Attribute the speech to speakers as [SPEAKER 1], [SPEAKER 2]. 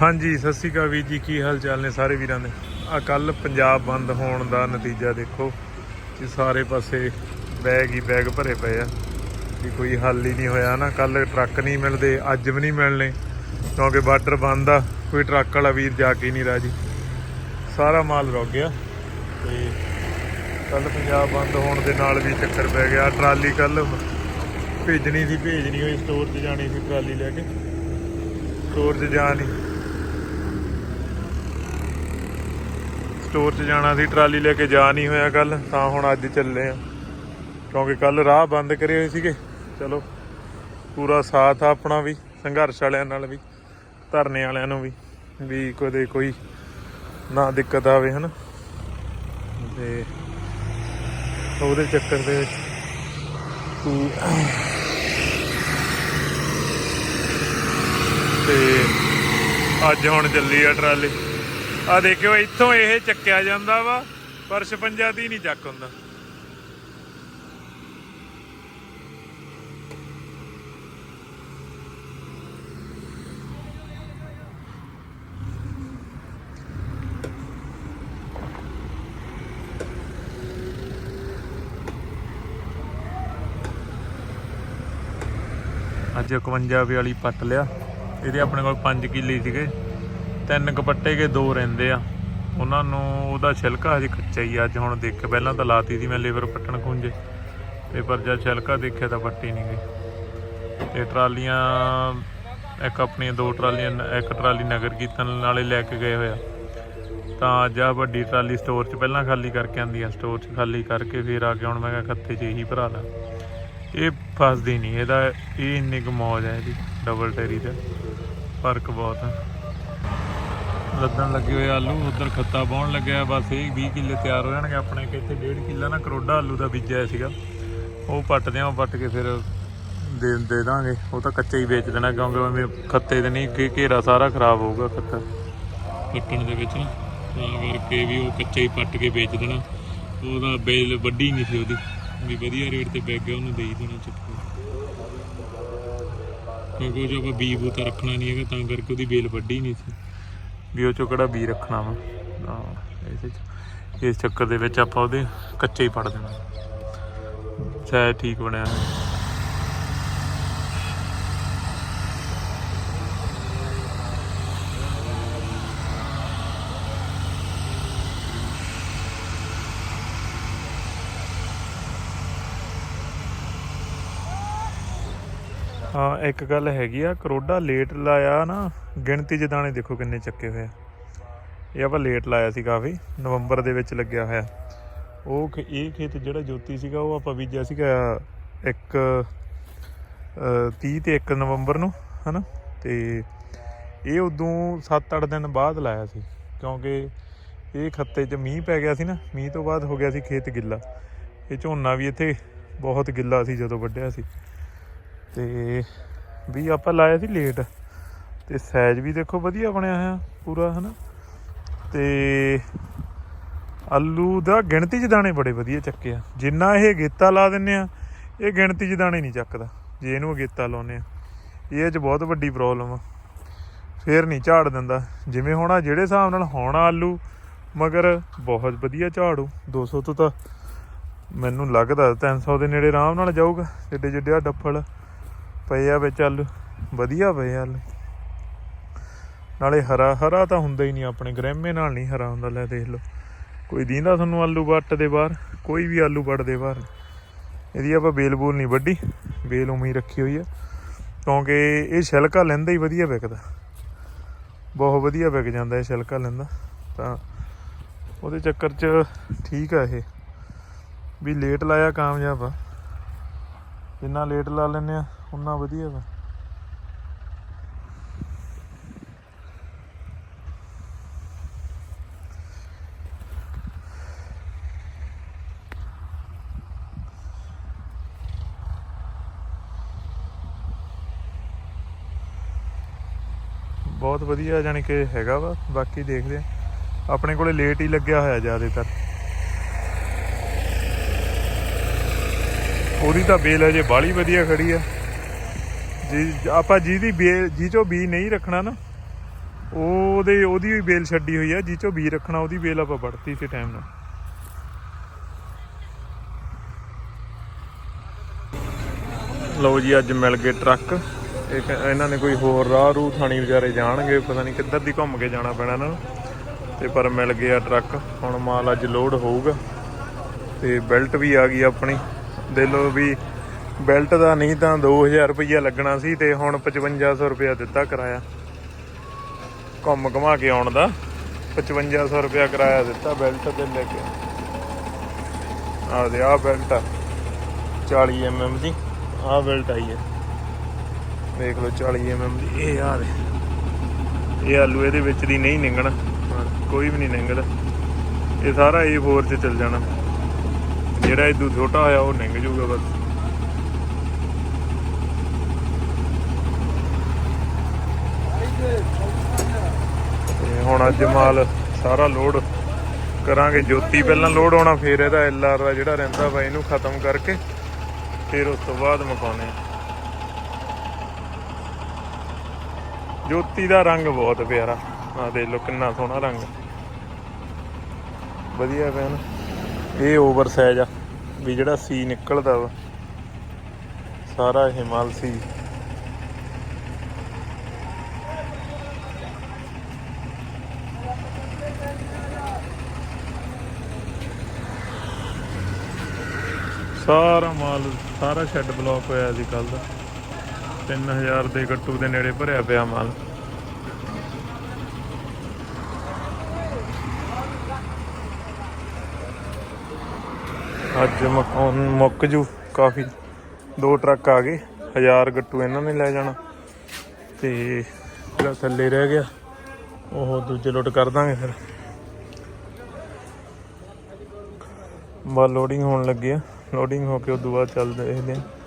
[SPEAKER 1] ਹਾਂਜੀ, ਸਤਿ ਸ਼੍ਰੀ ਅਕਾਲ ਵੀਰ ਜੀ, ਕੀ ਹਾਲ ਚਾਲ ਨੇ ਸਾਰੇ ਵੀਰਾਂ ਦੇ? ਆ ਕੱਲ ਪੰਜਾਬ ਬੰਦ ਹੋਣ ਦਾ ਨਤੀਜਾ ਦੇਖੋ, ਕਿ ਸਾਰੇ ਪਾਸੇ ਬੈਗ ਹੀ ਬੈਗ ਭਰੇ ਪਏ ਆ ਵੀ ਕੋਈ ਹੱਲ ਹੀ ਨਹੀਂ ਹੋਇਆ ਨਾ। ਕੱਲ ਟਰੱਕ ਨਹੀਂ ਮਿਲਦੇ, ਅੱਜ ਵੀ ਨਹੀਂ ਮਿਲਣੇ, ਕਿਉਂਕਿ ਬਾਰਡਰ ਬੰਦ ਆ, ਕੋਈ ਟਰੱਕ ਵਾਲਾ ਵੀਰ ਜਾ ਕੇ ਨਹੀਂ ਰਾਜੀ। ਸਾਰਾ ਮਾਲ ਰੁਕ ਗਿਆ ਤੇ ਕੱਲ ਪੰਜਾਬ ਬੰਦ ਹੋਣ ਦੇ ਨਾਲ ਵੀ ਚੱਕਰ ਪੈ ਗਿਆ। ਟਰਾਲੀ ਕੱਲ ਭੇਜਣੀ ਸੀ, ਭੇਜਣੀ ਹੋਈ ਸਟੋਰ 'ਚ ਜਾਣੀ ਸੀ ਟਰਾਲੀ ਲੈ ਕੇ। ਸਟੋਰ 'ਚ ਜਾ ਸਟੋਰ 'ਚ ਜਾਣਾ ਸੀ, ਟਰਾਲੀ ਲੈ ਕੇ ਜਾ ਨਹੀਂ ਹੋਇਆ ਕੱਲ ਤਾਂ ਹੁਣ ਅੱਜ ਚੱਲੇ ਆ। ਕਿਉਂਕਿ ਕੱਲ ਰਾਹ ਬੰਦ ਕਰੇ ਹੋਏ ਸੀਗੇ। ਚਲੋ, ਪੂਰਾ ਸਾਥ ਆ ਆਪਣਾ ਵੀ, ਸੰਘਰਸ਼ ਵਾਲਿਆਂ ਨਾਲ ਵੀ, ਧਰਨੇ ਵਾਲਿਆਂ ਨੂੰ ਵੀ ਵੀ ਕਦੇ ਕੋਈ ਨਾ ਦਿੱਕਤ ਆਵੇ, ਹਨਾ? ਤੇ ਉਹਦੇ ਚੱਕਰ ਦੇ ਵਿੱਚ ਤੂੰ ਤੇ ਅੱਜ ਹੁਣ ਚੱਲੀ ਆ ਟਰਾਲੀ। ਆ ਦੇਖਿਓ, ਇੱਥੋਂ ਇਹ ਚੱਕਿਆ ਜਾਂਦਾ ਵਾ, ਪਰ 56 ਦੀ ਨਹੀਂ ਚੱਕ ਹੁੰਦਾ। ਅੱਜ 51 ਵਾਲੀ ਪੱਟ ਲਿਆ। ਇਹਦੇ ਆਪਣੇ ਕੋਲ 5 ਕਿੱਲੇ ਸੀਗੇ। ਤਿੰਨ ਕਪੱਟੇ ਕੇ ਦੋ ਰਹਿੰਦੇ ਆ। ਉਹਨਾਂ ਨੂੰ ਉਹਦਾ ਛਿਲਕਾ ਹਜੇ ਕੱਚਾ ਹੀ ਆ। ਅੱਜ ਹੁਣ ਦੇਖ ਪਹਿਲਾਂ ਤਾਂ ਲਾਤੀ ਸੀ ਮੈਂ ਲੇਬਰ ਪੱਟਣ ਖੁੰਝੇ। ਤੇ ਪਰ ਜਦ ਛਿਲਕਾ ਦੇਖਿਆ ਤਾਂ ਪੱਟੀ ਨਹੀਂ ਗਈ। ਤੇ ਟਰਾਲੀਆਂ, ਇੱਕ ਆਪਣੀਆਂ ਦੋ ਟਰਾਲੀਆਂ, ਇੱਕ ਟਰਾਲੀ ਨਗਰ ਕੀਰਤਨ ਨਾਲੇ ਲੈ ਕੇ ਗਏ ਹੋਇਆ ਤਾਂ ਅੱਜ ਆ ਵੱਡੀ ਟਰਾਲੀ ਸਟੋਰ 'ਚ ਪਹਿਲਾਂ ਖਾਲੀ ਕਰਕੇ ਆਂਦੀ ਆ। ਸਟੋਰ 'ਚ ਖਾਲੀ ਕਰਕੇ ਫਿਰ ਆ ਕੇ ਹੁਣ ਮੈਂ ਕਿਹਾ ਖੱਤੇ 'ਚ ਇਹੀ ਭਰਾ ਲਾ। ਇਹ ਫਸਦੀ ਨਹੀਂ। ਇਹਦਾ ਇਹ ਇੰਨੀ ਕੁ ਮੌਜ ਹੈ ਇਹਦੀ। ਡਬਲ ਟੈਰੀ ਦਾ ਫ਼ਰਕ ਬਹੁਤ ਹੈ ਲੱਦਣ ਲੱਗੇ ਹੋਏ ਆਲੂ, ਉਧਰ ਖੱਤਾ ਬਾਉਣ ਲੱਗਿਆ ਬਸ ਇਹ 20 ਕਿੱਲੇ ਤਿਆਰ ਹੋ ਜਾਣਗੇ ਆਪਣੇ ਕਿ ਇੱਥੇ 1.5 ਕਿੱਲਾ ਨਾ ਕਰੋੜਾ ਆਲੂ ਦਾ ਬੀਜਿਆ ਸੀਗਾ। ਉਹ ਪੱਟਦੇ ਆ ਉਹ ਪੱਟ ਕੇ ਫਿਰ ਦੇ ਦੇ ਦਾਂਗੇ। ਉਹ ਤਾਂ ਕੱਚਾ ਹੀ ਵੇਚ ਦੇਣਾ ਕਿਉਂਕਿ ਐਵੇਂ ਖੱਤੇ ਦੇ ਨਹੀਂ, ਘੇ- ਘੇਰਾ ਸਾਰਾ ਖਰਾਬ ਹੋਊਗਾ ਖੱਤਾ। ਪੱਟਣ ਦੇ ਵਿੱਚ। ਨਾ ਤਾਂ ਕਰਕੇ ਵੀ ਉਹ ਕੱਚਾ ਹੀ ਪੱਟ ਕੇ ਵੇਚ ਦੇਣਾ, ਉਹਦਾ ਬੇਲ ਵੱਡੀ ਨਹੀਂ ਸੀ ਉਹਦੀ। ਵੀ ਵਧੀਆ ਰੇਟ ਤੇ ਵਿਕ ਗਿਆ, ਉਹਨੂੰ ਦੇਈ ਦੇਣਾ ਚੁੱਕ ਕਿਉਂਕਿ ਉਹ ਜੋ ਆਪਾਂ ਬੀ ਬੂਤਾ ਰੱਖਣਾ ਨਹੀਂ ਹੈਗਾ, ਤਾਂ ਕਰਕੇ ਉਹਦੀ ਬੇਲ ਵੱਡੀ ਨਹੀਂ ਸੀ। ਵੀ ਉਹ ਚੋਂ ਕਿਹੜਾ ਬੀ ਰੱਖਣਾ ਵਾ। ਹਾਂ, ਇਸੇ ਚ, ਇਸ ਚੱਕਰ ਦੇ ਵਿੱਚ ਆਪਾਂ ਉਹਦੇ ਕੱਚੇ ਹੀ ਪੜ ਦੇਣਾ। ਸ਼ਾਇਦ ਠੀਕ ਬਣਿਆ। ਹਾਂ ਹਾਂ ਇੱਕ ਗੱਲ ਹੈਗੀ ਆ ਕਰੋਡਾ ਲੇਟ ਲਾਇਆ ਨਾ ਗਿਣਤੀ 'ਚ ਦਾਣੇ ਦੇਖੋ ਕਿੰਨੇ ਚੱਕੇ ਹੋਏ ਆ। ਇਹ ਆਪਾਂ ਲੇਟ ਲਾਇਆ ਸੀ ਕਾਫੀ ਨਵੰਬਰ ਦੇ ਵਿੱਚ ਲੱਗਿਆ ਹੋਇਆ। ਉਹ ਖ- ਇਹ ਖੇਤ ਜਿਹੜਾ ਜੋਤੀ ਸੀਗਾ ਉਹ ਆਪਾਂ ਬੀਜਿਆ ਸੀਗਾ ਇੱਕ ਅ, 30 ਤੇ 1 ਨਵੰਬਰ ਨੂੰ ਹਨਾ? ਤੇ ਇਹ ਉਦੋਂ 7-8 ਦਿਨ ਬਾਅਦ ਲਾਇਆ ਸੀ ਕਿਉਂਕਿ ਇਹ ਖੱਤੇ 'ਚ ਮੀਂਹ ਪੈ ਗਿਆ ਸੀ ਨਾ ਮੀਂਹ ਤੋਂ ਬਾਅਦ ਹੋ ਗਿਆ ਸੀ ਖੇਤ ਗਿੱਲਾ। ਇਹ ਝੋਨਾ ਵੀ ਇੱਥੇ ਬਹੁਤ ਗਿੱਲਾ ਸੀ ਜਦੋਂ ਵੱਢਿਆ ਸੀ। ਤੇ ਵੀ ਆਪਾਂ ਲਾਇਆ ਸੀ ਲੇਟ ਤੇ ਸਾਈਜ਼ ਵੀ ਦੇਖੋ ਵਧੀਆ ਬਣਿਆ ਹੋਇਆ, ਪੂਰਾ, ਹਨਾ? ਤੇ ਆਲੂ ਦਾ ਗਿਣਤੀ 'ਚ ਦਾਣੇ ਬੜੇ ਵਧੀਆ ਚੱਕੇ ਆ। ਜਿੰਨਾ ਇਹ ਗੇਤਾ ਲਾ ਦਿੰਨੇ ਆ, ਇਹ ਗਿਣਤੀ 'ਚ ਦਾਣੇ ਨਹੀਂ ਚੱਕਦਾ। ਜੇ ਇਹਨੂੰ ਅਗੇਤਾ ਲਾਉਨੇ ਆ, ਇਹ 'ਚ ਬਹੁਤ ਵੱਡੀ ਪ੍ਰੋਬਲਮ ਆ। ਫੇਰ ਨਹੀਂ ਝਾੜ ਦਿੰਦਾ। ਜਿਵੇਂ ਹੋਣਾ ਜਿਹੜੇ ਹਿਸਾਬ ਨਾਲ ਹੋਣਾ ਆਲੂ, ਮਗਰ ਬਹੁਤ ਵਧੀਆ ਝਾੜੂ 200 ਤੋਂ ਤਾਂ ਮੈਨੂੰ ਲੱਗਦਾ 300 ਦੇ ਨੇੜੇ ਆਰਾਮ ਨਾਲ ਜਾਊਗਾ। ਜਿੱਡੇ ਜਿੱਡੇ ਆ ਡੱਫਲ। ਪਏ ਆ ਵਿੱਚ ਆਲੂ। ਵਧੀਆ ਪਏ ਆ ਆਲੂ। ਨਾਲੇ ਹਰਾ ਹਰਾ ਤਾਂ ਹੁੰਦਾ ਹੀ ਨਹੀਂ, ਆਪਣੇ ਗ੍ਰਹਿਮੇ ਨਾਲ ਨਹੀਂ ਹਰਾ ਹੁੰਦਾ, ਲੈ ਦੇਖ ਲਓ। ਕੋਈ ਦੀਂਦਾ ਤੁਹਾਨੂੰ ਆਲੂ ਵੱਟ ਦੇ ਬਾਹਰ? ਕੋਈ ਵੀ ਆਲੂ ਵੱਟ ਦੇ ਬਾਹਰ। ਇਹਦੀ ਆਪਾਂ ਬੇਲ ਬੂਲ ਨਹੀਂ ਵੱਢੀ। ਬੇਲ ਉਮੀ ਰੱਖੀ ਹੋਈ ਆ। ਕਿਉਂਕਿ ਇਹ ਛਿਲਕਾ ਲੈਂਦਾ ਹੀ ਵਧੀਆ ਵਿਕਦਾ। ਬਹੁਤ ਵਧੀਆ ਵਿਕ ਜਾਂਦਾ ਇਹ ਛਿਲਕਾ ਲੈਂਦਾ। ਤਾਂ ਉਹਦੇ ਚੱਕਰ 'ਚ ਠੀਕ ਆ ਇਹ। ਵੀ ਲੇਟ ਲਾਇਆ ਕਾਮਯਾਬ ਆ। ਜਿੰਨਾ ਲੇਟ ਲਾ ਲੈਨੇ ਆ। ਉਨਾ ਵਧੀਆ ਵਾ। ਬਹੁਤ ਵਧੀਆ ਜਾਣੀ ਕਿ ਹੈਗਾ ਵਾ, ਬਾਕੀ ਦੇਖਦੇ ਆ। ਆਪਣੇ ਕੋਲੇ ਲੇਟ ਹੀ ਲੱਗਿਆ ਹੋਇਆ ਜ਼ਿਆਦਾਤਰ। ਉਹਦੀ ਤਾਂ ਬੇਲ ਅਜੇ ਬਾਲੀ ਵਧੀਆ ਖੜੀ ਆ। ਜੀ, ਆਪਾਂ ਜਿਹਦੀ ਬੇਲ ਜੀ ਚੋਂ ਬੀ ਨਹੀਂ ਰੱਖਣਾ ਨਾ, ਉਹਦੇ ਉਹਦੀ ਵੀ ਬੇਲ ਛੱਡੀ ਹੋਈ ਆ ਜਿਹ ਚੋਂ ਬੀ ਰੱਖਣਾ, ਉਹਦੀ ਬੇਲ ਆਪਾਂ ਵੜਤੀ ਸੀ ਟਾਈਮ ਨਾਲ। ਲਓ ਜੀ, ਅੱਜ ਮਿਲ ਗਏ ਟਰੱਕ। ਇਹ ਇਹਨਾਂ ਨੇ ਕੋਈ ਹੋਰ ਰਾਹ ਰੂ ਥਾਣੀ ਵਿਚਾਰੇ ਜਾਣਗੇ, ਪਤਾ ਨਹੀਂ ਕਿੱਧਰ ਦੀ ਘੁੰਮ ਕੇ ਜਾਣਾ ਪੈਣਾ ਇਹਨਾਂ ਨੂੰ। ਤੇ ਪਰ ਮਿਲ ਗਿਆ ਟਰੱਕ। ਹੁਣ ਮਾਲ ਅੱਜ ਲੋਡ ਹੋਊਗਾ। ਤੇ ਬੈਲਟ ਵੀ ਆ ਗਈ ਆਪਣੀ। ਦੇ ਲੋ ਵੀ ਬੈਲਟ ਦਾ ਨਹੀਂ ਤਾਂ 2000 ਰੁਪਈਆ ਲੱਗਣਾ ਸੀ ਤੇ ਹੁਣ 5500 ਰੁਪਇਆ ਦਿੱਤਾ ਕਿਰਾਇਆ। ਘੁੰਮ ਘਮਾ ਕੇ ਆਉਣ ਦਾ। 5500 ਰੁਪਇਆ ਕਿਰਾਇਆ ਦਿੱਤਾ ਬੈਲਟ ਤੇ ਲੈ ਕੇ। ਆ ਦੇ ਆ ਬੈਲਟ ਆ। 40 mm ਦੀ ਆ ਬੈਲਟ ਆਈ ਹੈ। ਦੇਖ ਲਓ 40 mm ਦੀ, ਇਹ ਆ ਦੇ। ਇਹ ਆਲੂ ਇਹਦੇ ਵਿੱਚ ਦੀ ਨਹੀਂ ਨਿੰਗਣਾ। ਕੋਈ ਵੀ ਨਹੀਂ ਨਿੰਗਦਾ। ਇਹ ਸਾਰਾ A4 ਚ ਚੱਲ ਜਾਣਾ। ਜਿਹੜਾ ਇਦੋਂ ਛੋਟਾ ਹੋਇਆ ਉਹ ਨਿੰਗ ਜੂਗਾ ਬਸ। ਤੇ ਹੁਣ ਅੱਜ ਮਾਲ, ਸਾਰਾ ਲੋਡ ਕਰਾਂਗੇ। ਜੋਤੀ ਪਹਿਲਾਂ ਲੋਡ ਹੋਣਾ ਫਿਰ ਇਹਦਾ ਐਲਆਰ ਦਾ ਜਿਹੜਾ ਰਹਿੰਦਾ ਵਾ, ਇਹਨੂੰ ਖਤਮ ਕਰਕੇ ਫਿਰ ਉਸ ਤੋਂ ਬਾਅਦ ਮਕਾਉਣੇ ਜੋਤੀ ਦਾ ਰੰਗ ਬਹੁਤ ਪਿਆਰਾ। ਆ ਦੇਖ ਲਓ ਕਿੰਨਾ ਸੋਹਣਾ ਰੰਗ। ਵਧੀਆ ਪੈਨ ਇਹ ਓਵਰ ਸਾਈਜ਼ ਆ, ਵੀ ਜਿਹੜਾ ਸੀ ਨਿਕਲਦਾ ਵਾ, ਸਾਰਾ ਇਹ ਸਾਰਾ ਮਾਲ, ਸਾਰਾ ਸ਼ੈੱਡ ਬਲੌਕ ਹੋਇਆ ਸੀ ਕੱਲ ਦਾ। 3000 ਦੇ ਗੱਟੂ ਦੇ ਨੇੜੇ ਭਰਿਆ ਪਿਆ ਮਾਲ। ਅੱਜ ਮਕਾਨ ਮੁੱਕ ਜੂ ਕਾਫੀ। ਦੋ ਟਰੱਕ ਆ ਗਏ 1000 ਗੱਟੂ ਇਹਨਾਂ ਨੇ ਲੈ ਜਾਣਾ। ਤੇ ਜਿਹੜਾ ਥੱਲੇ ਰਹਿ ਗਿਆ, ਉਹ ਦੂਜੇ ਲੋਡ ਕਰ ਦਾਂਗੇ ਫਿਰ। ਬਾ ਲੋਡਿੰਗ ਹੋਣ ਲੱਗੀ ਆ। ਲੋਡਿੰਗ ਹੋ ਕੇ ਉਦੋਂ ਬਾਅਦ ਚੱਲਦੇ ਦੇਖਦੇ ਆ